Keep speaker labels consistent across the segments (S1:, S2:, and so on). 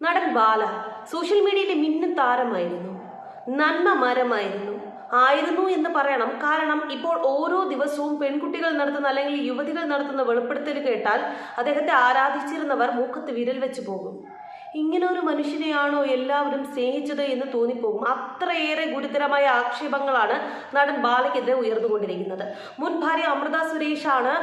S1: നടൻ ബാല സോഷ്യൽ മീഡിയയിലെ മിന്നും താരമായിരുന്നു. നന്മ മരമായിരുന്നു. ആയിരുന്നു എന്ന് പറയണം. കാരണം ഇപ്പോൾ ഓരോ ദിവസവും പെൺകുട്ടികൾ നടത്തുന്ന അല്ലെങ്കിൽ യുവതികൾ നടത്തുന്ന വെളിപ്പെടുത്തൽ കേട്ടാൽ അദ്ദേഹത്തെ ആരാധിച്ചിരുന്നവർ മൂക്കത്ത് വിരൽ വെച്ച് പോകും. ഇങ്ങനെ ഒരു മനുഷ്യനെയാണോ എല്ലാവരും സ്നേഹിച്ചത് എന്ന് തോന്നിപ്പോകും. അത്രയേറെ ഗുരുതരമായ ആക്ഷേപങ്ങളാണ് നടൻ ബാലയ്ക്കെതിരെ ഉയർന്നുകൊണ്ടിരിക്കുന്നത്. മുൻ ഭാര്യ അമൃത സുരേഷാണ്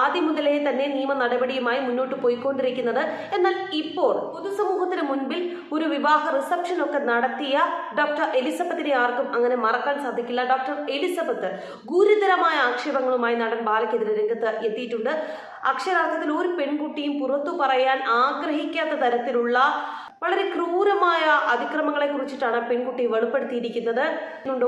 S1: ആദ്യം മുതലേ തന്നെ നിയമ നടപടിയുമായി മുന്നോട്ട് പോയിക്കൊണ്ടിരിക്കുന്നത്. എന്നാൽ ഇപ്പോൾ പൊതുസമൂഹത്തിന് മുൻപിൽ ഒരു വിവാഹ റിസപ്ഷൻ ഒക്കെ നടത്തിയ ഡോക്ടർ എലിസബത്തിനെ ആർക്കും അങ്ങനെ മറക്കാൻ സാധിക്കില്ല. ഡോക്ടർ എലിസബത്ത് ഗുരുതരമായ ആക്ഷേപങ്ങളുമായി നടൻ ബാലയ്ക്കെതിരെ രംഗത്ത് എത്തിയിട്ടുണ്ട്. അക്ഷരാർത്ഥത്തിൽ ഒരു പെൺകുട്ടിയും പുറത്തു പറയാൻ ആഗ്രഹിക്കാത്ത തരത്തിലുള്ള 好了。വളരെ ക്രൂരമായ അതിക്രമങ്ങളെ കുറിച്ചിട്ടാണ് പെൺകുട്ടി വെളിപ്പെടുത്തിയിരിക്കുന്നത്.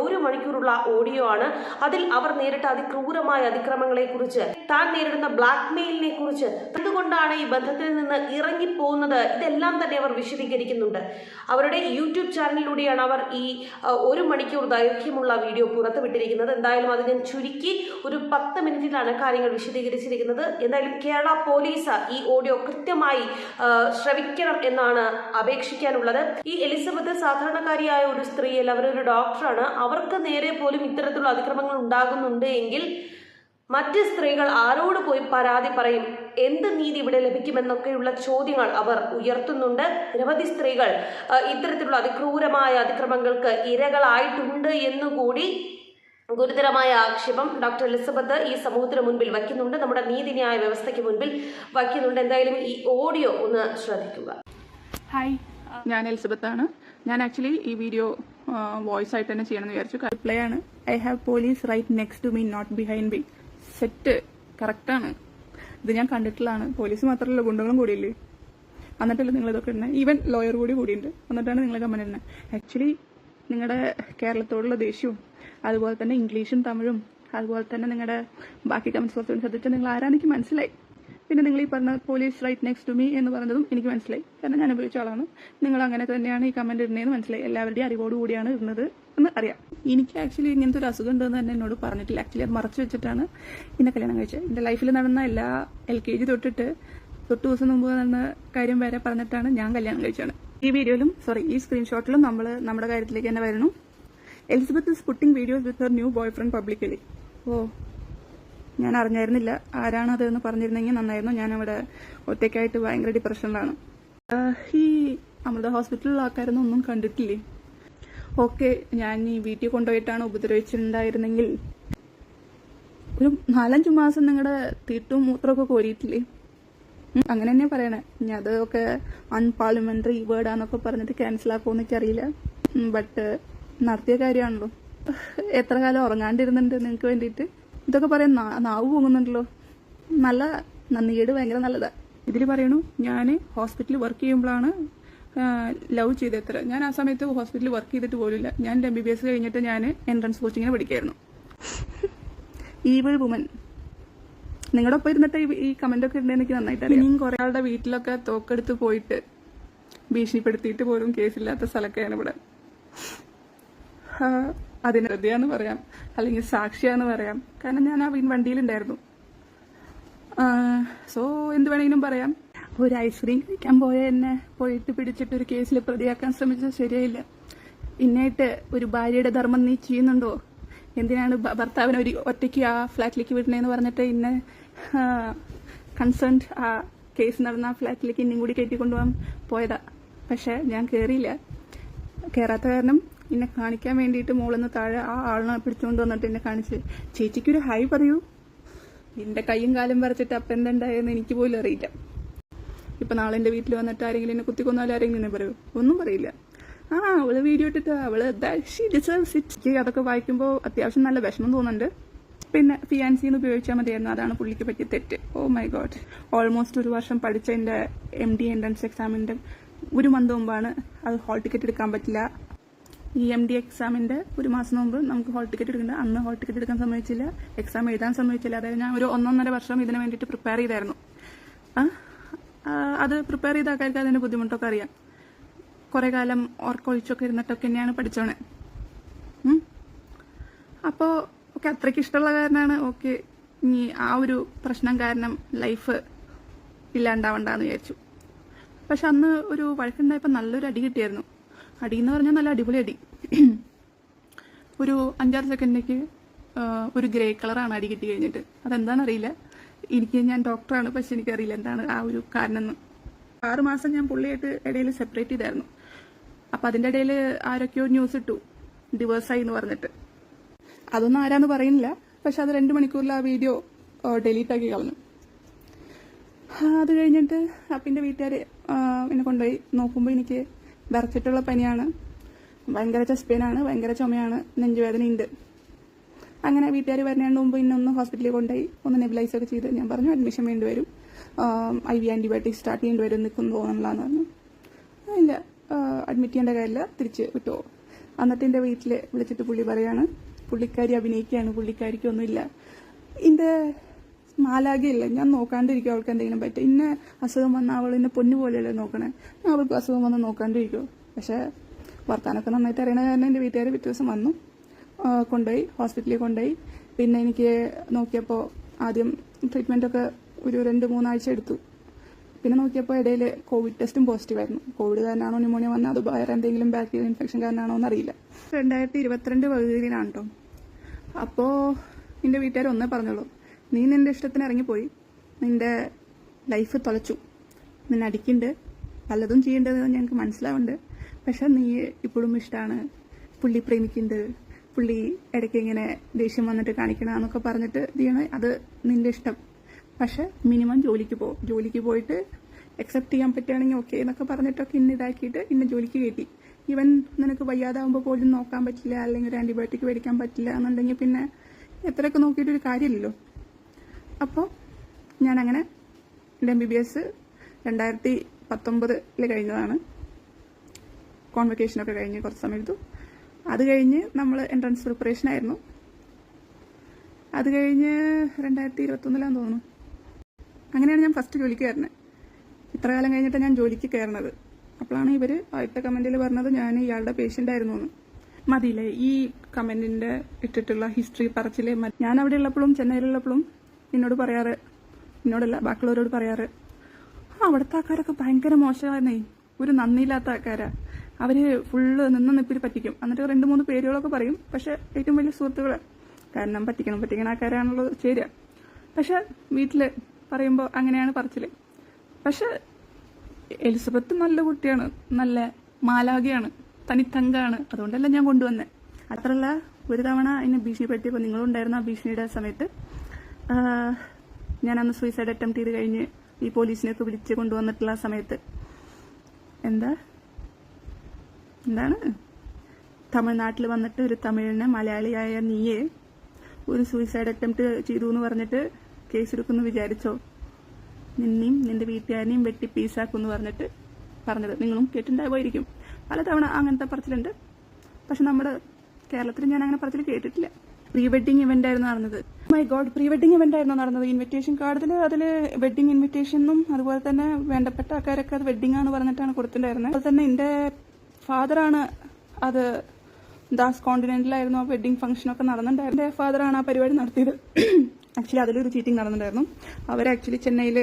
S1: ഒരു മണിക്കൂറുള്ള ഓഡിയോ ആണ്. അതിൽ അവർ നേരിട്ട അതിക്രൂരമായ അതിക്രമങ്ങളെ കുറിച്ച് താൻ നേരിടുന്ന ബ്ലാക്ക് മെയിലിനെ കുറിച്ച് എന്തുകൊണ്ടാണ് ഈ ബന്ധത്തിൽ നിന്ന് ഇറങ്ങിപ്പോകുന്നത്? ഇതെല്ലാം തന്നെ അവർ വിശദീകരിക്കുന്നുണ്ട്. അവരുടെ യൂട്യൂബ് ചാനലിലൂടെയാണ് അവർ ഈ ഒരു മണിക്കൂർ ദൈർഘ്യമുള്ള വീഡിയോ പുറത്തുവിട്ടിരിക്കുന്നത്. എന്തായാലും അത് ഞാൻ ചുരുക്കി ഒരു പത്ത് മിനിറ്റിലാണ് കാര്യങ്ങൾ വിശദീകരിച്ചിരിക്കുന്നത്. എന്തായാലും കേരള പോലീസ് ഈ ഓഡിയോ കൃത്യമായി ശ്രവിക്കണം എന്നാണ് അപേക്ഷിക്കാനുള്ളത്. ഈ എലിസബത്ത് സാധാരണക്കാരിയായ ഒരു സ്ത്രീയല്ല അവരൊരു ഡോക്ടറാണ്. അവർക്ക് നേരെ പോലും ഇത്തരത്തിലുള്ള അതിക്രമങ്ങൾ ഉണ്ടാകുന്നുണ്ട് എങ്കിൽ മറ്റ് സ്ത്രീകൾ ആരോട് പോയി പരാതി പറയും? എന്ത് നീതി ഇവിടെ ലഭിക്കുമെന്നൊക്കെയുള്ള ചോദ്യങ്ങൾ അവർ ഉയർത്തുന്നുണ്ട്. നിരവധി സ്ത്രീകൾ ഇത്തരത്തിലുള്ള അതിക്രൂരമായ അതിക്രമങ്ങൾക്ക് ഇരകളായിട്ടുണ്ട് എന്നുകൂടി ഗുരുതരമായ ആക്ഷേപം ഡോക്ടർ എലിസബത്ത് ഈ സമൂഹത്തിന് മുൻപിൽ വയ്ക്കുന്നുണ്ട്. നമ്മുടെ നീതിന്യായ വ്യവസ്ഥയ്ക്ക് മുൻപിൽ വയ്ക്കുന്നുണ്ട്. എന്തായാലും ഈ ഓഡിയോ ഒന്ന് ശ്രദ്ധിക്കുക.
S2: ഹായ് ഞാൻ എലിസബത്ത് ആണ്. ഞാൻ ആക്ച്വലി ഈ വീഡിയോ വോയിസ് ആയിട്ട് തന്നെ ചെയ്യണമെന്ന് വിചാരിച്ചു. റിപ്ലൈ ആണ്. I have police right next to me not behind me set കറക്റ്റാണ് ഇത് ഞാൻ കണ്ടിട്ടുള്ളതാണ്. പോലീസ് മാത്രമല്ല ഗുണ്ടകളും കൂടിയില്ലേ? എന്നിട്ടല്ലേ നിങ്ങൾ ഇതൊക്കെ ഇടുന്നത് ഈവൻ ലോയർ കൂടി കൂടിയുണ്ട്. എന്നിട്ടാണ് നിങ്ങൾ കമന്റ് ഇടുന്നത് ആക്ച്വലി നിങ്ങളുടെ കേരളത്തോടുള്ള ദേഷ്യവും അതുപോലെ തന്നെ ഇംഗ്ലീഷും തമിഴും അതുപോലെ തന്നെ നിങ്ങളുടെ ബാക്കി കമൻസ് കുറച്ചുകൂടി ശ്രദ്ധിച്ചാൽ നിങ്ങൾ ആരാണെങ്കിൽ മനസ്സിലായി. പിന്നെ നിങ്ങൾ ഈ പറഞ്ഞ police right next to me എന്ന് പറഞ്ഞതും എനിക്ക് മനസ്സിലായി. കാരണം ഞാൻ ഉപയോഗിച്ച ആളാണ്. നിങ്ങൾ അങ്ങനെ തന്നെയാണ് ഈ കമന്റ് ഇടുന്നതെന്ന് മനസ്സിലായി. എല്ലാവരുടെയും അറിവോട് കൂടിയാണ് ഇരുന്നത് എന്ന് അറിയാം. എനിക്ക് ആക്ച്വലി ഇങ്ങനത്തെ ഒരു അസുഖം ഉണ്ടെന്ന് തന്നെ എന്നോട് പറഞ്ഞിട്ടില്ല. ആക്ച്വലി അത് മറച്ചു വെച്ചിട്ടാണ് എന്നെ കല്യാണം കഴിച്ചത്. എന്റെ ലൈഫിൽ നടന്ന എല്ലാ എൽ കെ ജി തൊട്ടിട്ട് തൊട്ട് ദിവസം മുമ്പ് നടന്ന കാര്യം വരെ പറഞ്ഞിട്ടാണ് ഞാൻ കല്യാണം കഴിച്ചത്. ഈ വീഡിയോയിലും സോറി ഈ സ്ക്രീൻഷോട്ടിലും നമ്മൾ നമ്മുടെ കാര്യത്തിലേക്ക് തന്നെ വരുന്നു Elizabeth is putting videos with her new boyfriend publicly oh. ഞാൻ അറിഞ്ഞായിരുന്നില്ല. ആരാണ് അതെന്ന് പറഞ്ഞിരുന്നെങ്കിൽ നന്നായിരുന്നു. ഞാൻ അവിടെ ഒറ്റയ്ക്കായിട്ട് ഭയങ്കര ഡിപ്രഷനിലാണ് ഈ അമൃത ഹോസ്പിറ്റലിൽ ആൾക്കാരൊന്നും ഒന്നും കണ്ടിട്ടില്ലേ? ഓക്കെ ഞാൻ ഈ വീട്ടിൽ കൊണ്ടുപോയിട്ടാണ് ഉപദ്രവിച്ചിട്ടുണ്ടായിരുന്നെങ്കിൽ. ഒരു നാലഞ്ചു മാസം നിങ്ങളുടെ തീട്ടും മൂത്രമൊക്കെ കോരിയിട്ടില്ലേ? അങ്ങനെ തന്നെ പറയണേ. ഞാൻ അതൊക്കെ അൺപാർലമെന്ററി വേർഡാന്നൊക്കെ പറഞ്ഞിട്ട് ക്യാൻസൽ ആക്കുമെന്ന് എനിക്കറിയില്ല. ബട്ട് നടത്തിയ കാര്യമാണല്ലോ. എത്ര കാലം ഉറങ്ങാണ്ടിരുന്നുണ്ട് നിങ്ങൾക്ക് വേണ്ടിയിട്ട്? ഇതൊക്കെ പറയാൻ നാവ് പോകുന്നുണ്ടല്ലോ. നല്ല നന്ദികേട് ഭയങ്കര നല്ലതാ. ഇതിൽ പറയണു ഞാൻ ഹോസ്പിറ്റലിൽ വർക്ക് ചെയ്യുമ്പോഴാണ് ലവ് ചെയ്തെത്ര. ഞാൻ ആ സമയത്ത് ഹോസ്പിറ്റലിൽ വർക്ക് ചെയ്തിട്ട് പോലില്ല ഞാൻ എം ബി ബി എസ് കഴിഞ്ഞിട്ട് ഞാൻ എൻട്രൻസ് കോച്ചിങ്ങിനെ പഠിക്കായിരുന്നു. ഈവിൾ വുമൻ നിങ്ങളുടെ ഒപ്പം ഇരുന്നിട്ട് ഈ- കമന്റ് ഒക്കെ ഉണ്ടെങ്കിൽ എനിക്ക് നന്നായിട്ട് ഇനിയും കുറെ ആളുടെ വീട്ടിലൊക്കെ തോക്കെടുത്ത് പോയിട്ട് ഭീഷണിപ്പെടുത്തിയിട്ട് പോലും കേസില്ലാത്ത സ്ഥലമൊക്കെയാണ് ഇവിടെ. അതിന് ഹൃദയാന്ന് പറയാം. അല്ലെങ്കിൽ സാക്ഷിയാന്ന് പറയാം. കാരണം ഞാൻ ആ വണ്ടിയിലുണ്ടായിരുന്നു. സോ എന്ത് വേണമെങ്കിലും പറയാം. ഒരു ഐസ്ക്രീം കഴിക്കാൻ പോയ എന്നെ പോയിട്ട് പിടിച്ചിട്ട് ഒരു കേസിൽ പ്രതിയാക്കാൻ ശ്രമിച്ചത് ശരിയായില്ല. ഇന്നായിട്ട് ഒരു ഭാര്യയുടെ ധർമ്മം നീ ചെയ്യുന്നുണ്ടോ? എന്തിനാണ് ഭർത്താവിനെ ഒരു ഒറ്റയ്ക്ക് ആ ഫ്ലാറ്റിലേക്ക് വിടണേന്ന് പറഞ്ഞിട്ട് ഇന്നെ കൺസേൺഡ് ആ കേസ് നടന്ന ആ ഫ്ലാറ്റിലേക്ക് ഇന്നും കൂടി കയറ്റിക്കൊണ്ടുപോകാൻ പോയതാ. പക്ഷെ ഞാൻ കയറിയില്ല കയറാത്ത കാരണം എന്നെ കാണിക്കാൻ വേണ്ടിയിട്ട് മോളിന്ന് താഴെ ആ ആളിനെ പിടിച്ചുകൊണ്ട് വന്നിട്ട് എന്നെ കാണിച്ച് ചേച്ചിക്കൊരു ഹൈ പറയൂ. എന്റെ കൈയും കാലും വരച്ചിട്ട് അപ്പം എന്തുണ്ടായെന്ന് എനിക്ക് പോലും അറിയില്ല. ഇപ്പൊ നാളെ എന്റെ വീട്ടിൽ വന്നിട്ട് ആരെങ്കിലും എന്നെ കുത്തിക്കൊന്നാലും ആരെങ്കിലും എന്നെ പറയൂ? ഒന്നും പറയില്ല. ആ അവൾ വീഡിയോ ഇട്ടിട്ട് അവൾ അതൊക്കെ വായിക്കുമ്പോൾ അത്യാവശ്യം നല്ല വിഷമം തോന്നുന്നുണ്ട്. പിന്നെ ഫിയാൻസിന്ന് ഉപയോഗിച്ചാൽ മതിയായിരുന്നു. അതാണ് പുള്ളിക്ക് പറ്റിയ തെറ്റ്. ഓ മൈ ഗോഡ് ഓൾമോസ്റ്റ് ഒരു വർഷം പഠിച്ച പഠിച്ചതിന്റെ എം ഡി എൻട്രൻസ് എക്സാമിന്റെ ഒരു മന്ത് മുമ്പാണ് അത് ഹോൾ ടിക്കറ്റ് എടുക്കാൻ പറ്റില്ല. ഈ എം ഡി എക്സാമിന്റെ ഒരു മാസം മുമ്പ് നമുക്ക് ഹോൾ ടിക്കറ്റ് എടുക്കേണ്ട അന്ന് ഹോൾ ടിക്കറ്റ് എടുക്കാൻ സമ്മതിച്ചില്ല. എക്സാം എഴുതാൻ സമ്മതിച്ചില്ല. അതായത് ഞാൻ ഒരു ഒന്നൊന്നര വർഷം ഇതിന് വേണ്ടിയിട്ട് പ്രിപ്പയർ ചെയ്തായിരുന്നു. അത് പ്രിപ്പയർ ചെയ്ത ആൾക്കാർക്ക് അതിന്റെ ബുദ്ധിമുട്ടൊക്കെ അറിയാം. കുറെ കാലം ഓർക്കൊഴിച്ചൊക്കെ ഇരുന്നിട്ടൊക്കെ തന്നെയാണ് പഠിച്ചോണേ. അപ്പോ ഓക്കെ അത്രയ്ക്ക് ഇഷ്ടമുള്ള കാരണമാണ് ഓക്കെ ഇനി ആ ഒരു പ്രശ്നം കാരണം ലൈഫ് ഇല്ലാണ്ടാവണ്ടെന്ന് വിചാരിച്ചു. പക്ഷെ അന്ന് ഒരു വഴക്കുണ്ടായപ്പോൾ നല്ലൊരു അടി കിട്ടിയായിരുന്നു. അടി എന്ന് പറഞ്ഞാൽ നല്ല അടിപൊളി അടി. ഒരു അഞ്ചാറ് സെക്കൻഡിലേക്ക് ഒരു ഗ്രേ കളറാണ് അടി കിട്ടി കഴിഞ്ഞിട്ട്. അതെന്താണെന്നറിയില്ല. എനിക്ക് ഞാൻ ഡോക്ടറാണ് പക്ഷെ എനിക്കറിയില്ല എന്താണ് ആ ഒരു കാരണം എന്ന് ആറുമാസം ഞാൻ പുള്ളിയായിട്ട് ഇടയിൽ സെപ്പറേറ്റ് ചെയ്തായിരുന്നു. അപ്പം അതിന്റെ ഇടയിൽ ആരൊക്കെയോ ന്യൂസ് ഇട്ടു. ഡിവേഴ്സായി എന്ന് പറഞ്ഞിട്ട്. അതൊന്നും ആരാന്ന് പറയുന്നില്ല. പക്ഷെ അത് രണ്ട് മണിക്കൂറിൽ ആ വീഡിയോ ഡിലീറ്റ് ആക്കി കളഞ്ഞു. അത് കഴിഞ്ഞിട്ട് അപ്പിന്റെ വീട്ടുകാർ എന്നെ കൊണ്ടുപോയി നോക്കുമ്പോൾ എനിക്ക് വിറച്ചിട്ടുള്ള പനിയാണ്. ഭയങ്കര ചെസ്റ്റ് പെയിനാണ് ഭയങ്കര ചുമയാണ് നെഞ്ചുവേദനയുണ്ട്. അങ്ങനെ വീട്ടുകാർ വരുന്നതിന് മുമ്പ് ഇന്നൊന്ന് ഹോസ്പിറ്റലിൽ കൊണ്ടുപോയി ഒന്ന് നെബിലൈസ് ഒക്കെ ചെയ്ത് ഞാൻ പറഞ്ഞു അഡ്മിഷൻ വേണ്ടിവരും ഐ വി ആന്റിബയോട്ടിക് സ്റ്റാർട്ട് ചെയ്യേണ്ടി വരും നിൽക്കുന്നു തോന്നണില്ലാന്ന് പറഞ്ഞു. ഇല്ല അഡ്മിറ്റ് ചെയ്യേണ്ട കാര്യമില്ല തിരിച്ച് വിട്ടോ. എന്നിട്ട് എന്റെ വീട്ടിൽ വിളിച്ചിട്ട് പുള്ളി പറയാണ് പുള്ളിക്കാരി അഭിനയിക്കുകയാണ് പുള്ളിക്കാരിക്കൊന്നുമില്ല എന്റെ മാലാകയില്ല ഞാൻ നോക്കാണ്ടിരിക്കും അവൾക്ക് എന്തെങ്കിലും പറ്റും. ഇന്ന അസുഖം വന്ന അവൾ ഇന്നെ പൊന്നു പോലെയല്ലേ നോക്കണേ? ഞാൻ അവൾക്ക് അസുഖം വന്ന് നോക്കാണ്ടിരിക്കും. പക്ഷേ വർത്താനൊക്കെ നന്നായിട്ട് അറിയണ കാരണം എന്റെ വീട്ടുകാർ പിറ്റേ ദിവസം വന്നു. കൊണ്ടുപോയി ഹോസ്പിറ്റലിൽ കൊണ്ടുപോയി. പിന്നെ എനിക്ക് നോക്കിയപ്പോൾ ആദ്യം ട്രീറ്റ്മെന്റൊക്കെ ഒരു രണ്ട് മൂന്നാഴ്ച എടുത്തു. പിന്നെ നോക്കിയപ്പോൾ ഇടയിൽ കോവിഡ് ടെസ്റ്റും പോസിറ്റീവ് ആയിരുന്നു. കോവിഡ് കാരനാണോ ന്യൂമോണിയ വന്നത് അത് വേറെ എന്തെങ്കിലും ബാക്ടീരിയൽ ഇൻഫെക്ഷൻ കാരനാണോ എന്നറിയില്ല. രണ്ടായിരത്തി ഇരുപത്തിരണ്ട് പകുതിയിലാണ് കേട്ടോ അപ്പോൾ എന്റെ വീട്ടുകാർ ഒന്നേ പറഞ്ഞോളൂ. നീ നിന്റെ ഇഷ്ടത്തിന് ഇറങ്ങിപ്പോയി. നിന്റെ ലൈഫ് തുലച്ചു നിന്നെ അടിക്കുന്നുണ്ട് പലതും ചെയ്യേണ്ടത് ഞങ്ങൾക്ക് മനസ്സിലാവുന്നുണ്ട് പക്ഷെ നീ ഇപ്പോഴും ഇഷ്ടമാണ് പുള്ളി പ്രേമിക്കുന്നുണ്ട് പുള്ളി ഇടയ്ക്ക് ഇങ്ങനെ ദേഷ്യം വന്നിട്ട് കാണിക്കണമെന്നൊക്കെ പറഞ്ഞിട്ട് ചെയ്യണ അത് നിന്റെ ഇഷ്ടം. പക്ഷെ മിനിമം ജോലിക്ക് പോ. ജോലിക്ക് പോയിട്ട് അക്സെപ്റ്റ് ചെയ്യാൻ പറ്റുകയാണെങ്കിൽ ഓക്കെ എന്നൊക്കെ പറഞ്ഞിട്ടൊക്കെ ഇന്ന് ഇതാക്കിയിട്ട് ഇന്ന് ജോലിക്ക് കയറ്റി. ഇവൻ നിനക്ക് വയ്യാതാവുമ്പോൾ പോലും നോക്കാൻ പറ്റില്ല. അല്ലെങ്കിൽ ഒരു ആന്റിബയോട്ടിക് മേടിക്കാൻ പറ്റില്ല എന്നുണ്ടെങ്കിൽ പിന്നെ എത്രയൊക്കെ നോക്കിയിട്ടൊരു കാര്യമില്ലല്ലോ. അപ്പോൾ ഞാനങ്ങനെ എന്റെ എം ബി ബി എസ് രണ്ടായിരത്തി പത്തൊമ്പതിൽ കഴിഞ്ഞതാണ്. കോൺവെക്കേഷനൊക്കെ കഴിഞ്ഞ് കുറച്ച് സമയം എടുത്തു. അത് കഴിഞ്ഞ് നമ്മൾ എൻട്രൻസ് പ്രിപ്പറേഷൻ ആയിരുന്നു. അത് കഴിഞ്ഞ് രണ്ടായിരത്തി ഇരുപത്തൊന്നിലാന്ന് തോന്നുന്നു. അങ്ങനെയാണ് ഞാൻ ഫസ്റ്റ് ജോലിക്ക് കയറുന്നത് ഇത്ര കാലം കഴിഞ്ഞിട്ട് ഞാൻ ജോലിക്ക് കയറണത് അപ്പോഴാണ് ഇവർ ആദ്യത്തെ കമന്റിൽ പറഞ്ഞത് ഞാൻ ഇയാളുടെ പേഷ്യന്റ് ആയിരുന്നു എന്ന് മതിയില്ലേ? ഈ കമന്റിന്റെ ഇട്ടിട്ടുള്ള ഹിസ്റ്ററി പറച്ചിലേ മതി ഞാൻ അവിടെ ഉള്ളപ്പോഴും ചെന്നൈയിലുള്ളപ്പോഴും എന്നോട് പറയാറ്. എന്നോടല്ല ബാക്കിയുള്ളവരോട് പറയാറ്. അവിടുത്തെ ആൾക്കാരൊക്കെ ഭയങ്കര മോശമായിരുന്നേ. ഒരു നന്ദിയില്ലാത്ത ആൾക്കാരാ. അവർ ഫുള്ള് നിന്ന് നിപ്പിൽ പറ്റിക്കും. എന്നിട്ട് രണ്ട് മൂന്ന് പേരുകളൊക്കെ പറയും. പക്ഷെ ഏറ്റവും വലിയ സുഹൃത്തുക്കൾ. കാരണം പറ്റിക്കണം പറ്റിക്കണ ആൾക്കാരാണല്ലോ ചേരുക പക്ഷെ വീട്ടിൽ പറയുമ്പോൾ അങ്ങനെയാണ് പറച്ചിൽ. പക്ഷെ എലിസബത്ത് നല്ല കുട്ടിയാണ്. നല്ല മാലാകയാണ് തനിത്തങ്കാണ്. അതുകൊണ്ടല്ല ഞാൻ കൊണ്ടുവന്നത് അത്രല്ല ഒരു തവണ എന്നെ ഭീഷണിപ്പെടുത്തിയപ്പോൾ നിങ്ങളുണ്ടായിരുന്ന ആ ഭീഷണിയുടെ സമയത്ത് ഞാൻ അന്ന് സൂയിസൈഡ് അറ്റംപ്റ്റ് ചെയ്ത് കഴിഞ്ഞ് ഈ പോലീസിനെയൊക്കെ വിളിച്ച് കൊണ്ടുവന്നിട്ടുള്ള ആ സമയത്ത്. എന്താ? എന്താണ്? തമിഴ്നാട്ടിൽ വന്നിട്ട് ഒരു തമിഴിനെ മലയാളിയായ നീയെ ഒരു സൂയിസൈഡ് അറ്റംപ്റ്റ് ചെയ്തു എന്ന് പറഞ്ഞിട്ട് കേസെടുക്കുന്നു വിചാരിച്ചോ? നിന്നെയും നിന്റെ വീട്ടുകാരനെയും വെട്ടി പീസാക്കുമെന്ന് പറഞ്ഞിട്ട് പറഞ്ഞത്. നിങ്ങളും കേട്ടിട്ടുണ്ടാവുമായിരിക്കും. പലതവണ അങ്ങനത്തെ പറച്ചിലുണ്ട്. പക്ഷെ നമ്മുടെ കേരളത്തിൽ ഞാൻ അങ്ങനെ പറച്ചിൽ കേട്ടിട്ടില്ല. പ്രീ വെഡിങ് ഇവന്റ് ആയിരുന്നു നടന്നത്. My god pre wedding event ആയിരുന്നു നടന്നത്. ഇൻവിറ്റേഷൻ കാർഡിൽ അതിൽ വെഡിങ് ഇൻവിറ്റേഷനും അതുപോലെ തന്നെ വേണ്ടപ്പെട്ട ആൾക്കാരൊക്കെ അത് വെഡിങ് ആണ് പറഞ്ഞിട്ടാണ് കൊടുത്തിട്ടുണ്ടായിരുന്നത് അതുപോലെ തന്നെ എന്റെ ഫാദറാണ് അത് ദാസ് കോണ്ടിനെന്റിലായിരുന്നു ആ വെഡിങ് ഫംഗ്ഷൻ ഒക്കെ നടന്നിട്ടുണ്ടായിരുന്നു. എന്റെ ഫാദറാണ് ആ പരിപാടി നടത്തിയത്. ആക്ച്വലി അതിലൊരു ചീറ്റിംഗ് നടന്നിട്ടുണ്ടായിരുന്നു. അവർ ആക്ച്വലി ചെന്നൈയിൽ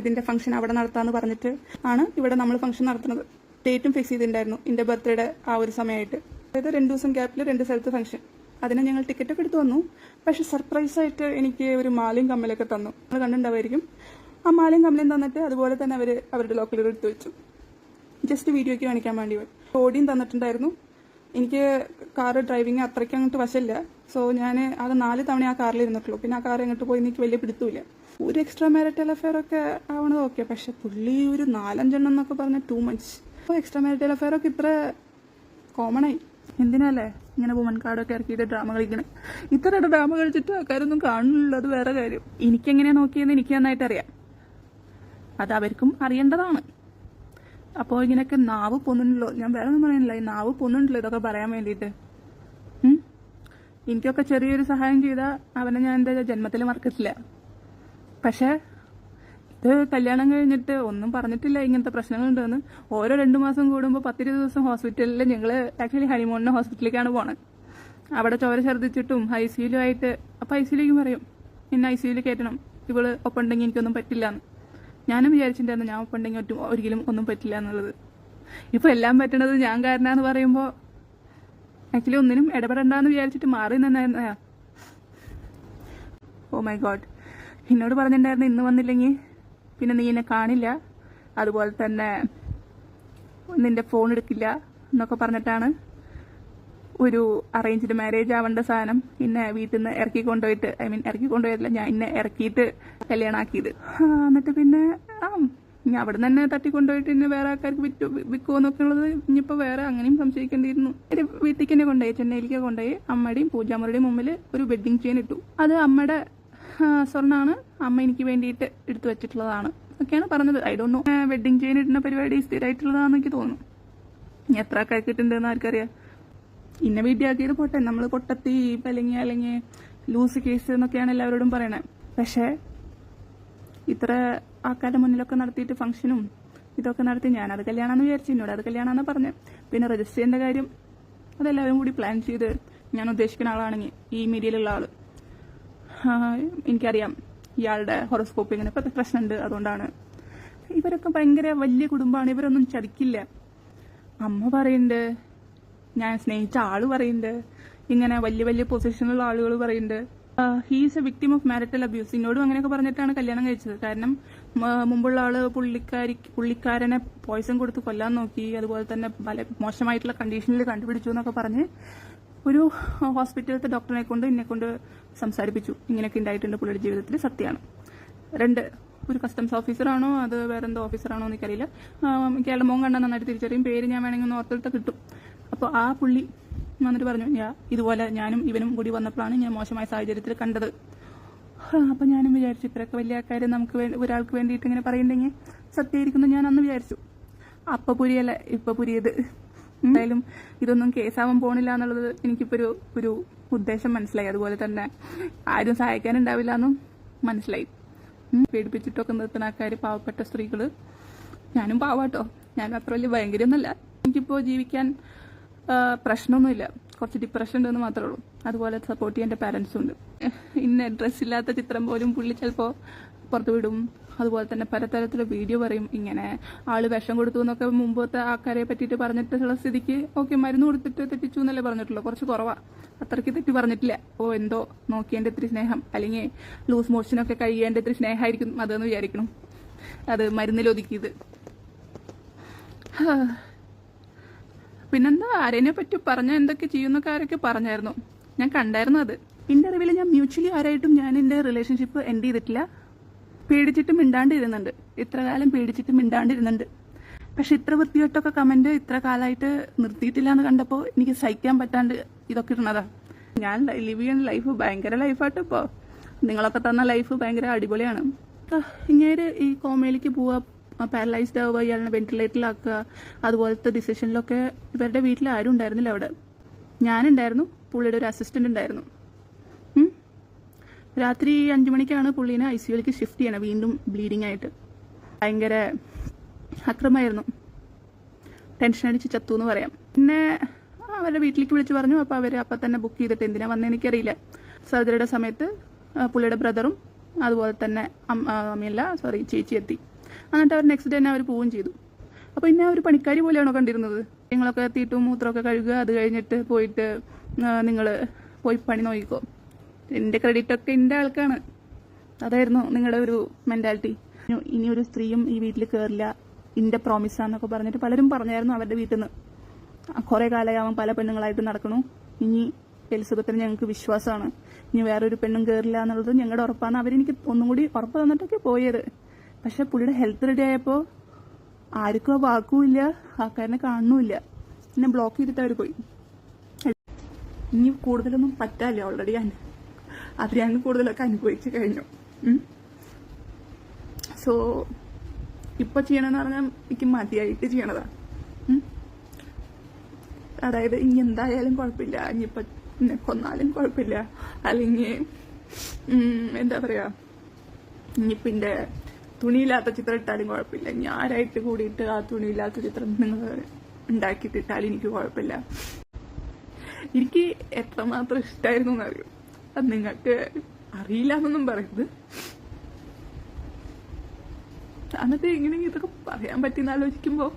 S2: ഇതിന്റെ ഫംഗ്ഷൻ അവിടെ നടത്താന്ന് പറഞ്ഞിട്ട് ആണ് ഇവിടെ നമ്മൾ ഫംഗ്ഷൻ നടത്തുന്നത്. ഡേറ്റും ഫിക്സ് ചെയ്തിട്ടുണ്ടായിരുന്നു. എന്റെ ബർത്ത്ഡേയുടെ ആ ഒരു സമയമായിട്ട് അതായത് രണ്ടു ദിവസം ഗ്യാപ്പിൽ രണ്ട് സ്ഥലത്ത് ഫംഗ്ഷൻ അതിന് ഞങ്ങൾ ടിക്കറ്റൊക്കെ എടുത്തു വന്നു. പക്ഷെ സർപ്രൈസായിട്ട് എനിക്ക് ഒരു മാലയും കമ്മലൊക്കെ തന്നു. നമ്മൾ കണ്ടിട്ടുണ്ടാവായിരിക്കും ആ മാലയും കമ്മലും തന്നിട്ട് അതുപോലെ തന്നെ അവർ അവരുടെ ലോക്കലിൽ എടുത്തു വെച്ചു. ജസ്റ്റ് വീഡിയോയ്ക്ക് കാണിക്കാൻ വേണ്ടി. ഓടിയും തന്നിട്ടുണ്ടായിരുന്നു. എനിക്ക് കാർ ഡ്രൈവിങ് അത്രയ്ക്ക് അങ്ങോട്ട് വശമില്ല. സോ ഞാൻ അത് നാല് തവണ ആ കാറിൽ ഇരുന്നിട്ടുള്ളൂ. പിന്നെ ആ കാർ അങ്ങോട്ട് പോയി എനിക്ക് വലിയ പിടുത്തമില്ല. ഒരു എക്സ്ട്രാ മാരിറ്റൽ അഫെയർ ഒക്കെ ആവണത് ഓക്കെ പക്ഷെ പുള്ളി ഒരു നാലഞ്ചെണ്ണം എന്നൊക്കെ പറഞ്ഞ ടു മച്ച് അപ്പോൾ എക്സ്ട്രാ മാരിറ്റൽ അഫെയർ ഒക്കെ ഇത്ര കോമൺ ആയി. എന്തിനല്ലേ ഇങ്ങനെ വുമൻ കാർഡൊക്കെ ഇറക്കിയിട്ട് ഡ്രാമ കളിക്കണേ. ഇത്ര ഡ്രാമ കളിച്ചിട്ട് ആൾക്കാരൊന്നും കാണുന്നില്ല അത് വേറെ കാര്യം. എനിക്കെങ്ങനെയാ നോക്കിയെന്ന് എനിക്ക് നന്നായിട്ട് അറിയാം. അത് അവർക്കും അറിയേണ്ടതാണ്. അപ്പോൾ ഇങ്ങനെയൊക്കെ നാവ് പൊന്നുണ്ടല്ലോ. ഞാൻ വേറെ ഒന്നും പറയുന്നില്ല. ഈ നാവ് പൊന്നുണ്ടല്ലോ ഇതൊക്കെ പറയാൻ വേണ്ടിയിട്ട്? എനിക്കൊക്കെ ചെറിയൊരു സഹായം ചെയ്താൽ അവനെ ഞാൻ എന്റെ ജന്മത്തിൽ മറക്കത്തില്ല പക്ഷേ ഇത് കല്യാണം കഴിഞ്ഞിട്ട് ഒന്നും പറഞ്ഞിട്ടില്ല ഇങ്ങനത്തെ പ്രശ്നങ്ങളുണ്ടെന്ന്. ഓരോ രണ്ട് മാസം കൂടുമ്പോൾ പത്തിരുപത് ദിവസം ഹോസ്പിറ്റലിൽ ഞങ്ങൾ ആക്ച്വലി ഹണിമൂണിന് ഹോസ്പിറ്റലിലേക്കാണ് പോണത് അവിടെ ചോര ഛർദ്ദിച്ചിട്ടും ഐ സിയിലും ആയിട്ട് അപ്പം ഐ സിയിലേക്ക് പറയും എന്നെ ഐ സിയിൽ കയറ്റണം ഇവൾ ഒപ്പം ഉണ്ടെങ്കിൽ എനിക്കൊന്നും പറ്റില്ല എന്ന് ഞാനും വിചാരിച്ചിട്ടുണ്ടായിരുന്നു ഞാൻ ഒപ്പുണ്ടെങ്കിൽ ഒറ്റും ഒരിക്കലും ഒന്നും പറ്റില്ല എന്നുള്ളത്. ഇപ്പൊ എല്ലാം പറ്റണത് ഞാൻ കാരനാന്ന് പറയുമ്പോൾ ആക്ച്വലി ഒന്നിനും ഇടപെടണ്ടെന്ന് വിചാരിച്ചിട്ട് മാറി നിന്നായിരുന്നു ഓ മൈ ഗോഡ് എന്നോട് പറഞ്ഞിട്ടുണ്ടായിരുന്നു ഇന്ന് വന്നില്ലെങ്കിൽ പിന്നെ നീ എന്നെ കാണില്ല. അതുപോലെ തന്നെ നിന്റെ ഫോൺ എടുക്കില്ല എന്നൊക്കെ പറഞ്ഞിട്ടാണ് ഒരു അറേഞ്ച്ഡ് മാരേജ് ആവേണ്ട സാധനം എന്നെ വീട്ടിൽ നിന്ന് ഇറക്കി കൊണ്ടുപോയിട്ട് ഐ മീൻ ഇറക്കി കൊണ്ടുപോയില്ല ഞാൻ ഇന്നെ ഇറക്കിയിട്ട് കല്യാണാക്കിയത് എന്നിട്ട് പിന്നെ ആ ഞാൻ അവിടെ നിന്ന് തന്നെ തട്ടിക്കൊണ്ടുപോയിട്ട് ഇന്നെ വേറെ ആൾക്കാർക്ക് വിറ്റു വിൽക്കുമോ എന്നൊക്കെ ഉള്ളത് ഇനിയിപ്പോൾ വേറെ അങ്ങനെയും സംശയിക്കേണ്ടിയിരുന്നു. ഒരു വീട്ടിലേക്ക് തന്നെ കൊണ്ടുപോയി ചെന്നൈയിലേക്ക് കൊണ്ടുപോയി അമ്മയുടെയും പൂജാമുറിയുടെയും മുമ്പിൽ ഒരു വെഡ്ഡിങ് ചെയിൻ ഇട്ടു. അത് അമ്മയുടെ സ്വർണമാണ് അമ്മ എനിക്ക് വേണ്ടിയിട്ട് എടുത്തു വെച്ചിട്ടുള്ളതാണ്. ഒക്കെയാണ് പറഞ്ഞത്. I don't know wedding chain ഇടുന്ന പരിപാടി സ്ഥിരമായിട്ടുള്ളതാണെന്ന് എനിക്ക് തോന്നുന്നു. എത്ര കഴിക്കിട്ടുണ്ടെന്ന് ആർക്കറിയാം. ഇന്ന വീട്ടിയാക്കിയത് പോട്ടെ. നമ്മൾ പൊട്ടത്തി അല്ലെങ്കിൽ അല്ലെങ്കിൽ ലൂസ് കേസ് എന്നൊക്കെയാണ് എല്ലാവരോടും പറയണേ. പക്ഷേ ഇത്ര ആൾക്കാരുടെ മുന്നിലൊക്കെ നടത്തിയിട്ട് ഫംഗ്ഷനും ഇതൊക്കെ നടത്തി ഞാനത് കല്യാണമെന്ന് വിചാരിച്ചു. എന്നോട് അത് കല്യാണമെന്ന് പറഞ്ഞു. പിന്നെ ചെയ്യേണ്ട കാര്യം അതെല്ലാവരും കൂടി പ്ലാൻ ചെയ്ത് ഞാൻ ഉദ്ദേശിക്കുന്ന ആളാണെങ്കിൽ ഈ മീഡിയയിലുള്ള ആൾ. എനിക്കറിയാം. ഇയാളുടെ ഹൊറോസ്കോപ്പ് ഇങ്ങനെ ഇപ്പൊ പ്രശ്നമുണ്ട് അതുകൊണ്ടാണ്. ഇവരൊക്കെ ഭയങ്കര വലിയ കുടുംബമാണ് ഇവരൊന്നും ചതിക്കില്ല. അമ്മ പറയുന്നുണ്ട് ഞാൻ സ്നേഹിച്ച ആൾ പറയുന്നുണ്ട് ഇങ്ങനെ വലിയ വലിയ പൊസിഷനുള്ള ആളുകൾ പറയുന്നുണ്ട് he's a victim of marital abuse എന്നോടും അങ്ങനെയൊക്കെ പറഞ്ഞിട്ടാണ് കല്യാണം കഴിച്ചത്. കാരണം മുമ്പുള്ള ആൾ പുള്ളിക്കാരി പുള്ളിക്കാരനെ പോയിസൺ കൊടുത്ത് കൊല്ലാൻ നോക്കി അതുപോലെ തന്നെ പല മോശമായിട്ടുള്ള കണ്ടീഷനിൽ കണ്ടുപിടിച്ചു എന്നൊക്കെ പറഞ്ഞ് ഒരു ഹോസ്പിറ്റലിലത്തെ ഡോക്ടറിനെ കൊണ്ട് എന്നെ കൊണ്ട് സംസാരിപ്പിച്ചു. ഇങ്ങനെയൊക്കെ ഉണ്ടായിട്ടുണ്ട് പുള്ളിയുടെ ജീവിതത്തിൽ സത്യമാണ്. രണ്ട് ഒരു കസ്റ്റംസ് ഓഫീസറാണോ അത് വേറെന്തോ ഓഫീസറാണോ എനിക്കറിയില്ല ആ, എനിക്ക് അയാളുടെ മോൻ കണ്ടാൽ നന്നായിട്ട് തിരിച്ചറിയും. പേര് ഞാൻ വേണമെങ്കിൽ ഒന്ന് ഓർത്തെടുത്ത് കിട്ടും. അപ്പോൾ ആ പുള്ളി വന്നിട്ട് പറഞ്ഞു ഞാൻ ഇതുപോലെ ഞാനും ഇവനും കൂടി വന്നപ്പോഴാണ് ഞാൻ മോശമായ സാഹചര്യത്തിൽ കണ്ടത്. അപ്പം ഞാനും വിചാരിച്ചു ഇത്രയൊക്കെ വലിയ ആൾക്കാർ നമുക്ക് ഒരാൾക്ക് വേണ്ടിയിട്ട് ഇങ്ങനെ പറയുന്നുണ്ടെങ്കിൽ സത്യമായിരിക്കുന്നു ഞാൻ അന്ന് വിചാരിച്ചു. അപ്പൊ പുരിയല്ല ഇപ്പൊ പുരിയത്? എന്തായാലും ഇതൊന്നും കേസാവാൻ പോണില്ല എന്നുള്ളത് എനിക്കിപ്പോ ഒരു ഒരു ഉദ്ദേശം മനസ്സിലായി. അതുപോലെ തന്നെ ആരും സഹായിക്കാനുണ്ടാവില്ല എന്നും മനസ്സിലായി പേടിപ്പിച്ചിട്ടൊക്കെ നിർത്തുന്ന ആൾക്കാർ പാവപ്പെട്ട സ്ത്രീകൾ. ഞാനും പാവാട്ടോ. ഞാൻ അത്ര വലിയ ഭയങ്കരമൊന്നുമല്ല എനിക്കിപ്പോ ജീവിക്കാൻ പ്രശ്നമൊന്നുമില്ല. കുറച്ച് ഡിപ്രഷൻ ഉണ്ടെന്ന് മാത്രമേ ഉള്ളൂ. അതുപോലെ സപ്പോർട്ട് ചെയ്യാൻ എന്റെ പാരൻസും ഉണ്ട്. ഇന്ന ഡ്രസ്സില്ലാത്ത ചിത്രം പോലും പുള്ളി ചിലപ്പോ പുറത്തു വിടും. അതുപോലെ തന്നെ പലതരത്തിലുള്ള വീഡിയോ പറയും. ഇങ്ങനെ ആൾ വിഷം കൊടുത്തു എന്നൊക്കെ മുമ്പത്തെ ആൾക്കാരെ പറ്റിയിട്ട് പറഞ്ഞിട്ടുള്ള സ്ഥിതിക്ക് ഓക്കെ മരുന്ന് കൊടുത്തിട്ട് തെറ്റിച്ചു എന്നല്ലേ പറഞ്ഞിട്ടുള്ളൂ. കുറച്ച് കുറവാ. അത്രയ്ക്ക് തെറ്റി പറഞ്ഞിട്ടില്ല. ഓ എന്തോ നോക്കിയേണ്ട ഇത്തിരി സ്നേഹം. അല്ലെങ്കിൽ ലൂസ് മോഷനൊക്കെ കഴിയേണ്ട ഇത്തിരി സ്നേഹമായിരിക്കും അതെന്ന് വിചാരിക്കണം. അത് മരുന്നിലൊതുക്കിയത് പിന്നെന്താ? ആരേനെ പറ്റി പറഞ്ഞ എന്തൊക്കെ ചെയ്യുന്നൊക്കെ ആരൊക്കെ പറഞ്ഞായിരുന്നു. ഞാൻ കണ്ടായിരുന്നു അത്. എന്റെ അറിവിൽ ഞാൻ മ്യൂച്വലി ആരായിട്ടും ഞാൻ എന്റെ റിലേഷൻഷിപ്പ് എൻഡ് ചെയ്തിട്ടില്ല. പേടിച്ചിട്ട് മിണ്ടാണ്ടിരുന്നുണ്ട്. ഇത്ര കാലം പേടിച്ചിട്ട് മിണ്ടാണ്ടിരുന്നുണ്ട്. പക്ഷെ ഇത്ര വൃത്തികെട്ടൊക്കെ കമന്റ് ഇത്ര കാലമായിട്ട് നിർത്തിയിട്ടില്ല എന്ന് കണ്ടപ്പോൾ എനിക്ക് സഹിക്കാൻ പറ്റാണ്ട് ഇതൊക്കെ ഇടുന്നതാ. ഞാൻ ലിവ് ചെയ്യുന്ന ലൈഫ് ഭയങ്കര ലൈഫായിട്ട് ഇപ്പോൾ നിങ്ങളൊക്കെ തന്ന ലൈഫ് ഭയങ്കര അടിപൊളിയാണ്. ഇങ്ങനെ ഈ കോമയിലേക്ക് പോവുക പാരലൈസ്ഡ് ആവുക ഇയാളിനെ വെന്റിലേറ്ററിലാക്കുക അതുപോലത്തെ ഡിസിഷനിലൊക്കെ ഇവരുടെ വീട്ടിൽ ആരും ഉണ്ടായിരുന്നില്ല അവിടെ. ഞാനുണ്ടായിരുന്നു പുള്ളിയുടെ ഒരു അസിസ്റ്റന്റ് ഉണ്ടായിരുന്നു. രാത്രി അഞ്ചു മണിക്കാണ് പുള്ളീനെ ഐ സിയുലേക്ക് ഷിഫ്റ്റ് ചെയ്യണം. വീണ്ടും ബ്ലീഡിംഗ് ആയിട്ട്. ഭയങ്കര അക്രമമായിരുന്നു. ടെൻഷൻ അടിച്ച് ചത്തു എന്ന് പറയാം. പിന്നെ അവരുടെ വീട്ടിലേക്ക് വിളിച്ചു പറഞ്ഞു അപ്പോൾ അവർ അപ്പം തന്നെ ബുക്ക് ചെയ്തിട്ട് എന്തിനാ വന്നതെന്ന് എനിക്കറിയില്ല. സർജറിയുടെ സമയത്ത് പുള്ളിയുടെ ബ്രദറും അതുപോലെ തന്നെ അമ്മയല്ല സോറി ചേച്ചി എത്തി. എന്നിട്ട് അവർ നെക്സ്റ്റ് ഡേ തന്നെ അവർ പോവുകയും ചെയ്തു. അപ്പോൾ ഇന്നെ ഒരു പണിക്കാരി പോലെയാണോ കണ്ടിരുന്നത്? നിങ്ങളൊക്കെ തീട്ടും മൂത്രമൊക്കെ കഴുകുക അത് കഴിഞ്ഞിട്ട് പോയിട്ട് നിങ്ങൾ പോയി പണി നോക്കിക്കോ. എന്റെ ക്രെഡിറ്റ് ഒക്കെ എന്റെ ആൾക്കാണ്. അതായിരുന്നു നിങ്ങളുടെ ഒരു മെന്റാലിറ്റി ഇനി ഒരു സ്ത്രീയും ഈ വീട്ടിൽ കയറില്ല ഇന്റെ പ്രോമിസാന്നൊക്കെ പറഞ്ഞിട്ട് പലരും പറഞ്ഞായിരുന്നു അവരുടെ വീട്ടിൽ നിന്ന് കുറെ കാലയാവും പല പെണ്ണുങ്ങളായിട്ട് നടക്കണു. ഇനി എലിസബത്തിന് ഞങ്ങൾക്ക് വിശ്വാസമാണ് ഇനി വേറൊരു പെണ്ണും കയറില്ല എന്നുള്ളത് ഞങ്ങളുടെ ഉറപ്പാണ്. അവരെനിക്ക് ഒന്നും കൂടി ഉറപ്പ് തന്നിട്ടൊക്കെ പോയത്. പക്ഷെ പുള്ളിയുടെ ഹെൽത്ത് റെഡി ആയപ്പോൾ ആർക്കും ആ വാക്കുമില്ല ആൾക്കാരനെ കാണുന്നുമില്ല എന്നെ ബ്ലോക്ക് ചെയ്തിട്ട് അവർ പോയി. ഇനി കൂടുതലൊന്നും പറ്റാല്ല ഓൾറെഡി ഞാൻ അത് ഞാൻ കൂടുതലൊക്കെ അനുഭവിച്ചു കഴിഞ്ഞു. സോ ഇപ്പൊ ചെയ്യണമെന്ന് പറഞ്ഞാൽ എനിക്ക് മതിയായിട്ട് ചെയ്യണതാ. അതായത് ഇനി എന്തായാലും കുഴപ്പമില്ല. ഇനിയിപ്പൊ എന്നെ കൊന്നാലും കുഴപ്പമില്ല. അല്ലെങ്കിൽ എന്താ പറയാ ഇനിയിപ്പിന്റെ തുണിയില്ലാത്ത ചിത്രം ഇട്ടാലും കുഴപ്പമില്ല. ഇനി ആരായിട്ട് കൂടിയിട്ട് ആ തുണിയില്ലാത്ത ചിത്രം നിങ്ങൾ ഉണ്ടാക്കിയിട്ടിട്ടാലും എനിക്ക് കുഴപ്പമില്ല. എനിക്ക് എത്രമാത്രം ഇഷ്ടമായിരുന്നു എന്നറിയും? അത് നിങ്ങൾക്ക് അറിയില്ല എന്നൊന്നും പറയുന്നത് അന്നത്തെ എങ്ങനെയെങ്കിലും ഇതൊക്കെ പറയാൻ പറ്റിയെന്ന് ആലോചിക്കുമ്പോൾ